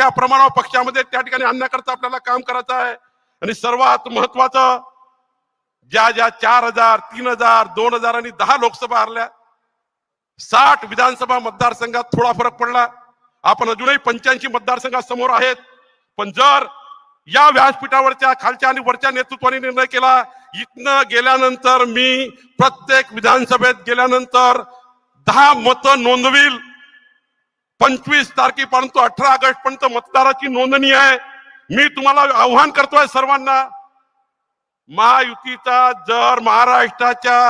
मोठ्या प्रमाणावर पक्षामध्ये त्या ठिकाणी आणण्याकरता आपल्याला काम करायचं आहे. आणि सर्वात महत्वाचं ज्या ज्या चार हजार तीन हजार दोन हजार आणि दहा लोकसभा हरल्या साठ विधानसभा मतदारसंघात थोडा फरक पडला. आपण अजूनही पंच्याऐंशी मतदारसंघात समोर आहेत. पण जर या व्यासपीठावरच्या खालच्या आणि वरच्या नेतृत्वाने निर्णय केला इथनं गेल्यानंतर मी प्रत्येक विधानसभेत गेल्यानंतर दहा मतं नोंदवील. पंचवीस तारखेपर्यंत अठरा ऑगस्ट पर्यंत मतदाराची नोंदणी आहे. मी तुम्हाला आव्हान करतोय सर्वांना महायुतीचा जर महाराष्ट्राच्या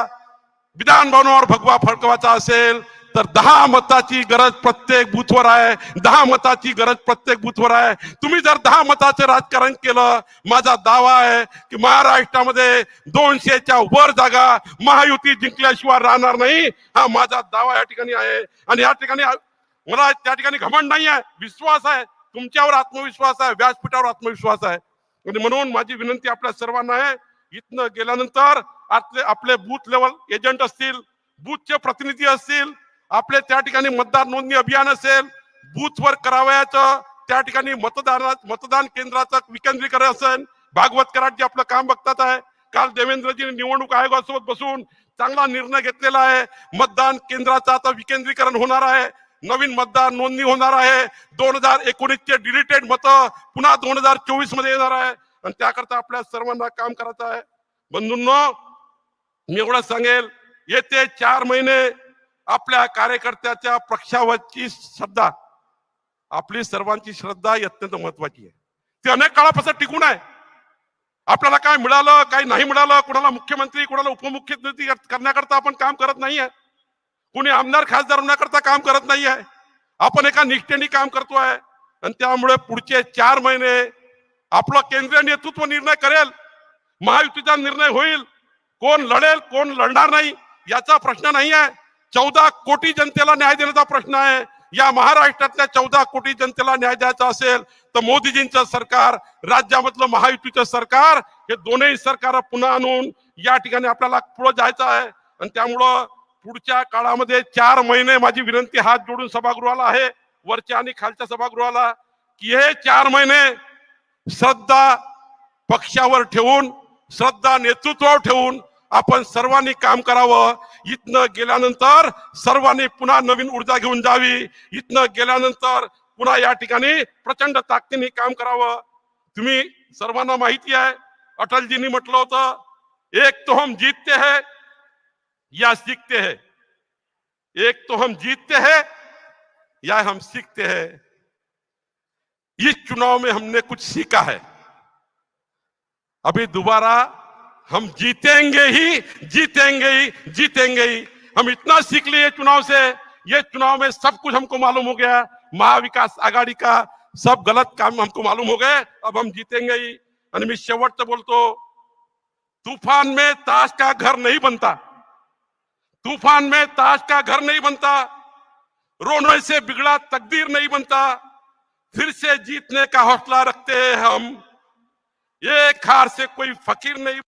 विधान भवनावर भगवा फडकवायचा असेल तर दहा मताची गरज प्रत्येक बूथवर आहे. दहा मताची गरज प्रत्येक बूथवर आहे. तुम्ही जर दहा मताचं राजकारण केलं माझा दावा आहे की महाराष्ट्रामध्ये दोनशेच्या वर जागा महायुती जिंकल्याशिवाय राहणार नाही. हा माझा दावा या ठिकाणी आहे. आणि या ठिकाणी मला त्या ठिकाणी घमंड नाही आहे. विश्वास आहे. तुमच्यावर आत्मविश्वास आहे. व्यासपीठावर आत्मविश्वास आहे. आणि म्हणून माझी विनंती आपल्या सर्वांना आहे इथनं गेल्यानंतर आपले आपले बूथ लेवल एजंट असतील बूथचे प्रतिनिधी असतील आपले त्या ठिकाणी मतदार नोंदणी अभियान असेल बूथवर करावयाचं त्या ठिकाणी मतदान मतदान केंद्राचं विकेंद्रीकरण असेल भागवत कराड जे आपलं काम बघतात आहे काल देवेंद्रजी निवडणूक आयोगासोबत बसून चांगला निर्णय घेतलेला आहे. मतदान केंद्राचं आता विकेंद्रीकरण होणार आहे. नवीन मतदार नोंदणी होणार आहे. दोन हजार एकोणीसचे डिलिटेड मतं पुन्हा दोन हजार चोवीसमध्ये येणार आहे. आणि त्याकरता आपल्या सर्वांना काम करायचं आहे. बंधूंनो मी एवढं सांगेल. येते चार महिने आपल्या कार्यकर्त्याच्या पक्षावरची श्रद्धा. आपली सर्वांची श्रद्धा ही अत्यंत महत्वाची आहे. ती अनेक काळापासून टिकून आहे. आपल्याला काय मिळालं काय नाही मिळालं कोणाला मुख्यमंत्री कोणाला उपमुख्यमंत्री करण्याकरता आपण काम करत नाही आहे कुणी आमदार खासदार होण्याकरता काम करत नाही आहे. आपण एका निष्ठेने काम करतो आहे. आणि त्यामुळे पुढचे चार महिने आपलं केंद्रीय नेतृत्व निर्णय करेल. महायुतीचा निर्णय होईल. कोण लढेल कोण लढणार नाही याचा प्रश्न नाही आहे. चौदा कोटी जनतेला न्याय देण्याचा प्रश्न आहे. या महाराष्ट्रातल्या चौदा कोटी जनतेला न्याय द्यायचा असेल तर मोदीजींचं सरकार राज्यामधलं महायुतीचं सरकार हे दोन्ही सरकार पुन्हा आणून या ठिकाणी आपल्याला पुढे जायचं आहे. आणि त्यामुळं पुढच्या काळामध्ये चार महिने माझी विनंती हात जोडून सभागृहाला आहे वरच्या आणि खालच्या सभागृहाला की हे चार महिने श्रद्धा पक्षावर ठेवून श्रद्धा नेतृत्वावर ठेवून आपण सर्वांनी काम करावं. इथनं गेल्यानंतर सर्वांनी पुन्हा नवीन ऊर्जा घेऊन जावी. इथनं गेल्यानंतर पुन्हा या ठिकाणी प्रचंड ताकदीने काम करावं. तुम्ही सर्वांना माहिती आहे अटलजींनी म्हटलं होतं एक तो हम जीतते हैं या सीखते हैं? एक तो हम जीतते हैं, या हम सीखते हैं? इस चुनाव में हमने कुछ सीखा है। अभी दोबारा हम जीतेंगे ही जीतेंगे ही जीतेंगे ही। हम इतना सीख लिए चुनाव से। ये चुनाव में सब कुछ हमको मालूम हो गया। महाविकास आघाडी का सब गलत काम हमको मालूम हो गए। अब हम जीतेंगे ही। आणि मी शेवटचं बोलतो तूफ़ान में ताश का घर नहीं बनता। तूफ़ान में ताश का घर नहीं बनता रोने से बिगड़ा तकदीर नहीं बनता, फिर से जीतने का हौसला रखते हैं हम। एक हार से कोई फकीर नहीं